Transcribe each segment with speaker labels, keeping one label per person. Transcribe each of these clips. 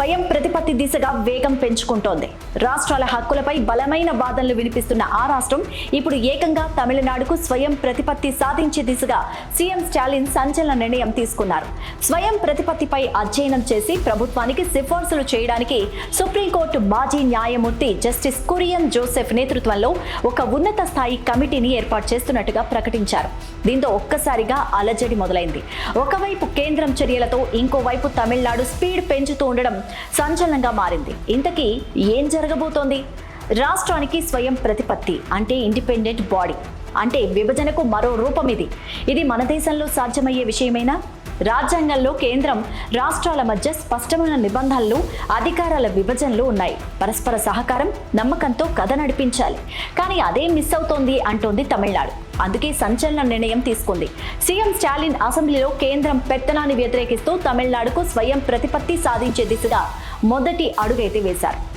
Speaker 1: స్వయం ప్రతిపత్తి దిశగా వేగం పెంచుకుంటోంది. రాష్ట్రాల హక్కులపై బలమైన వాదనలు వినిపిస్తున్న ఆ రాష్ట్రం ఇప్పుడు ఏకంగా తమిళనాడుకు స్వయం ప్రతిపత్తి సాధించే దిశగా సీఎం స్టాలిన్ సంచలన నిర్ణయం తీసుకున్నారు. స్వయం ప్రతిపత్తిపై అధ్యయనం చేసి ప్రభుత్వానికి సిఫార్సులు చేయడానికి సుప్రీంకోర్టు మాజీ న్యాయమూర్తి జస్టిస్ కురియన్ జోసెఫ్ నేతృత్వంలో ఒక ఉన్నత స్థాయి కమిటీని ఏర్పాటు చేస్తున్నట్టుగా ప్రకటించారు. దీంతో ఒక్కసారిగా అలజడి మొదలైంది. ఒకవైపు కేంద్రం చర్యలతో ఇంకోవైపు తమిళనాడు స్పీడ్ పెంచుతూ ఉండడం సంచలనంగా మారింది. ఇంతకీ ఏం జరగబోతోంది? రాష్ట్రానికి స్వయం ప్రతిపత్తి అంటే ఇండిపెండెంట్ బాడీ అంటే విభజనకు మరో రూపం ఇది. ఇది మన దేశంలో సాధ్యమయ్యే విషయమేనా? రాజ్యాంగంలో కేంద్రం రాష్ట్రాల మధ్య స్పష్టమైన నిబంధనలు అధికారాల విభజనలు ఉన్నాయి. పరస్పర సహకారం నమ్మకంతో కథ నడిపించాలి. కానీ అదే మిస్ అవుతోంది అంటోంది తమిళనాడు. అందుకే సంచలన నిర్ణయం తీసుకుంది. సీఎం స్టాలిన్ అసెంబ్లీలో కేంద్రం పెత్తనాన్ని వ్యతిరేకిస్తూ తమిళనాడుకు స్వయం ప్రతిపత్తి సాధించే దిశగా మొదటి అడుగైతే వేశారు.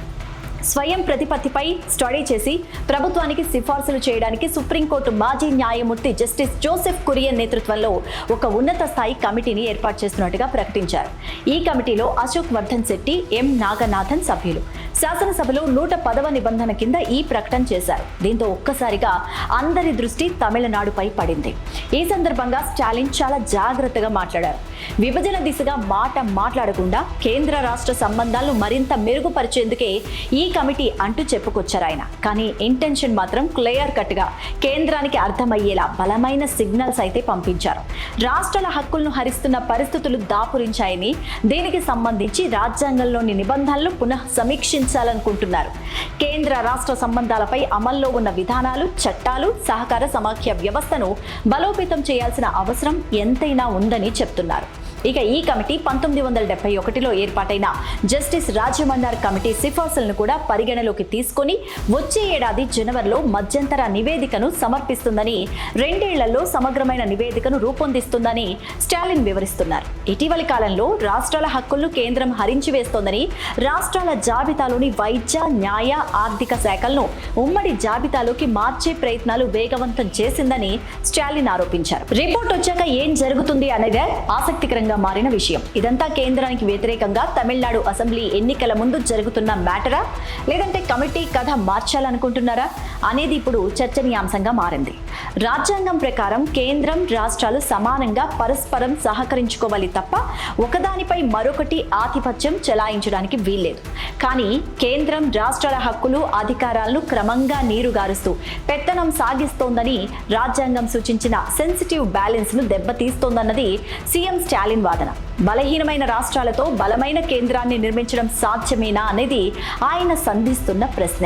Speaker 1: స్వయం ప్రతిపత్తిపై స్టడీ చేసి ప్రభుత్వానికి సిఫార్సులు చేయడానికి సుప్రీంకోర్టు మాజీ న్యాయమూర్తి జస్టిస్ జోసెఫ్ కురియన్ నేతృత్వంలో ఒక ఉన్నత స్థాయి కమిటీని ఏర్పాటు చేస్తున్నట్టుగా ప్రకటించారు. ఈ కమిటీలో అశోక్ వర్ధన్ శెట్టి ఎం నాగనాథన్ సభ్యులు. శాసనసభలో నూట పదవ నిబంధన కింద ఈ ప్రకటన చేశారు. దీంతో ఒక్కసారిగా అందరి దృష్టి తమిళనాడుపై పడింది. ఈ సందర్భంగా స్టాలిన్ చాలా జాగ్రత్తగా మాట్లాడారు. విభజన దిశగా మాట మాట్లాడకుండా కేంద్ర రాష్ట్ర సంబంధాలను మరింత మెరుగుపరిచేందుకే ఈ కమిటీ అంటూ చెప్పుకొచ్చారు ఆయన. కానీ ఇంటెన్షన్ మాత్రం క్లియర్ కట్గా కేంద్రానికి అర్థమయ్యేలా బలమైన సిగ్నల్స్ అయితే పంపించారు. రాష్ట్రాల హక్కులను హరిస్తున్న పరిస్థితులు దాపురించాయని దీనికి సంబంధించి రాజ్యాంగంలోని నిబంధనలు పునః సమీక్షించాలనుకుంటున్నారు. కేంద్ర రాష్ట్ర సంబంధాలపై అమల్లో ఉన్న విధానాలు చట్టాలు సహకార సమాఖ్య వ్యవస్థను బలోపేతం చేయాల్సిన అవసరం ఎంతైనా ఉందని చెప్తున్నారు. ఇక ఈ కమిటీ పంతొమ్మిది వందల డెబ్బై ఒకటిలో ఏర్పాటైన జస్టిస్ రాజమన్నార్ కమిటీ సిఫార్సులను కూడా పరిగణలోకి తీసుకొని వచ్చే ఏడాది జనవరిలో మధ్యంతర నివేదికను సమర్పిస్తుందని రెండేళ్ళలో సమగ్రమైన నివేదికను రూపొందిస్తుందని స్టాలిన్ వివరిస్తున్నారు. ఇటీవలి కాలంలో రాష్ట్రాల హక్కులను కేంద్రం హరించి వేస్తోందని రాష్ట్రాల జాబితాలోని వైద్య న్యాయ ఆర్థిక శాఖలను ఉమ్మడి జాబితాలోకి మార్చే ప్రయత్నాలు వేగవంతం చేసిందని స్టాలిన్ ఆరోపించారు. రిపోర్ట్ వచ్చాక ఏం జరుగుతుంది అనేది ఆసక్తికరంగా మారిన విషయం. ఇదంతా కేంద్రానికి వ్యతిరేకంగా తమిళనాడు అసెంబ్లీ ఎన్నికల ముందు జరుగుతున్న మ్యాటరా? లేదంటే కమిటీ కథ మార్చాలనుకుంటున్నారా? అనేది ఇప్పుడు చర్చనీయాంశంగా మారింది. రాజ్యాంగం ప్రకారం కేంద్రం రాష్ట్రాలు సమానంగా పరస్పరం సహకరించుకోవాలి తప్ప ఒకదానిపై మరొకటి ఆధిపత్యం చెలాయించడానికి వీల్లేదు. కానీ కేంద్రం రాష్ట్రాల హక్కులు అధికారాలను క్రమంగా నీరుగారుస్తూ పెత్తనం సాగిస్తోందని రాజ్యాంగం సూచించిన సెన్సిటివ్ బ్యాలెన్స్ను దెబ్బతీస్తోందన్నది సీఎం స్టాలిన్ వాదన. బలహీనమైన రాష్ట్రాలతో బలమైన కేంద్రాన్ని నిర్మించడం సాధ్యమేనా అనేది ఆయన సంధిస్తున్న ప్రశ్న.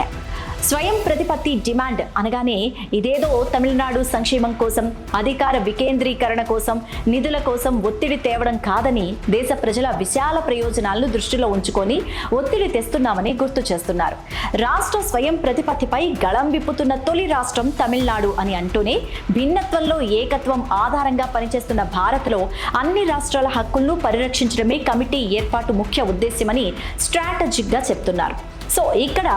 Speaker 1: స్వయం ప్రతిపత్తి డిమాండ్ అనగానే ఇదేదో తమిళనాడు సంక్షేమం కోసం అధికార వికేంద్రీకరణ కోసం నిధుల కోసం ఒత్తిడి తేవడం కాదని దేశ ప్రజల విశాల ప్రయోజనాలను దృష్టిలో ఉంచుకొని ఒత్తిడి తెస్తున్నామని గుర్తు చేస్తున్నారు. రాష్ట్ర స్వయం ప్రతిపత్తిపై గళం విప్పుతున్న తొలి రాష్ట్రం తమిళనాడు అని అంటూనే భిన్నత్వంలో ఏకత్వం ఆధారంగా పనిచేస్తున్న భారత్లో అన్ని రాష్ట్రాల హక్కులను పరిరక్షించడమే కమిటీ ఏర్పాటు ముఖ్య ఉద్దేశ్యమని స్ట్రాటజిక్గా చెప్తున్నారు. సో ఇక్కడ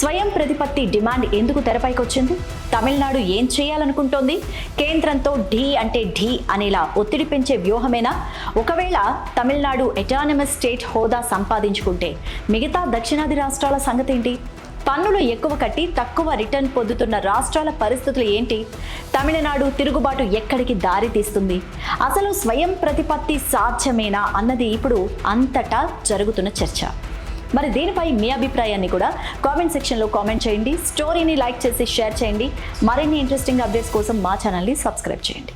Speaker 1: స్వయం ప్రతిపత్తి డిమాండ్ ఎందుకు తెరపైకి వచ్చింది? తమిళనాడు ఏం చేయాలనుకుంటోంది? కేంద్రంతో ఢీ అంటే ఢీ అనేలా ఒత్తిడి పెంచే వ్యూహమేనా? ఒకవేళ తమిళనాడు ఎటానమస్ స్టేట్ హోదా సంపాదించుకుంటే మిగతా దక్షిణాది రాష్ట్రాల సంగతి ఏంటి పన్నులు ఎక్కువ కట్టి తక్కువ రిటర్న్ పొందుతున్న రాష్ట్రాల పరిస్థితులు ఏంటి? తమిళనాడు తిరుగుబాటు ఎక్కడికి దారి తీస్తుంది? అసలు స్వయం ప్రతిపత్తి సాధ్యమేనా అన్నది ఇప్పుడు అంతటా జరుగుతున్న చర్చ. మరి దీనిపై మీ అభిప్రాయాన్ని కూడా కామెంట్ సెక్షన్లో కామెంట్ చేయండి. స్టోరీని లైక్ చేసి షేర్ చేయండి. మరిన్ని ఇంట్రెస్టింగ్ అప్డేట్స్ కోసం మా ఛానల్ని సబ్స్క్రైబ్ చేయండి.